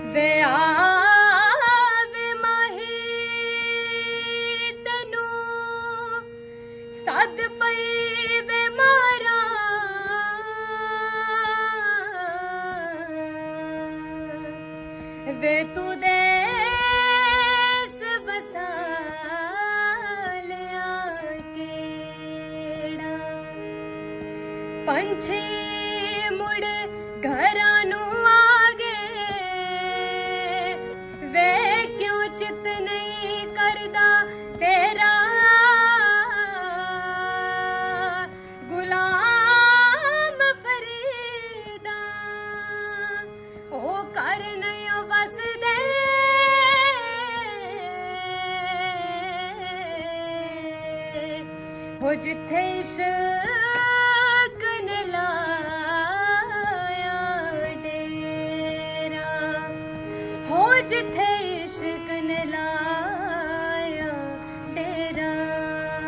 ਵੇ ਆਵੇ ਮਾਹੀ ਤੈਨੂੰ ਸੱਦ ਪਈ ਵੇ ਮਾਰਾ। ਵੇ ਤੂੰ ਦੇ ਬਸਾ ਲਿਆ ਪੰਛੀ ਮੁੜ ਘਰ ਨਹੀਂ ਕਰਦਾ ਤੇਰਾ ਗੁਲਾਮ ਫਰੀਦਾ। ਉਹ ਕਰਨ ਵਸਦੇ। ਹੋ ਜਿੱਥੇ ਇਸ਼ਕ ਡੇਰਾ। ਹੋ ਜਿੱਥੇ ਇਸ਼ਕ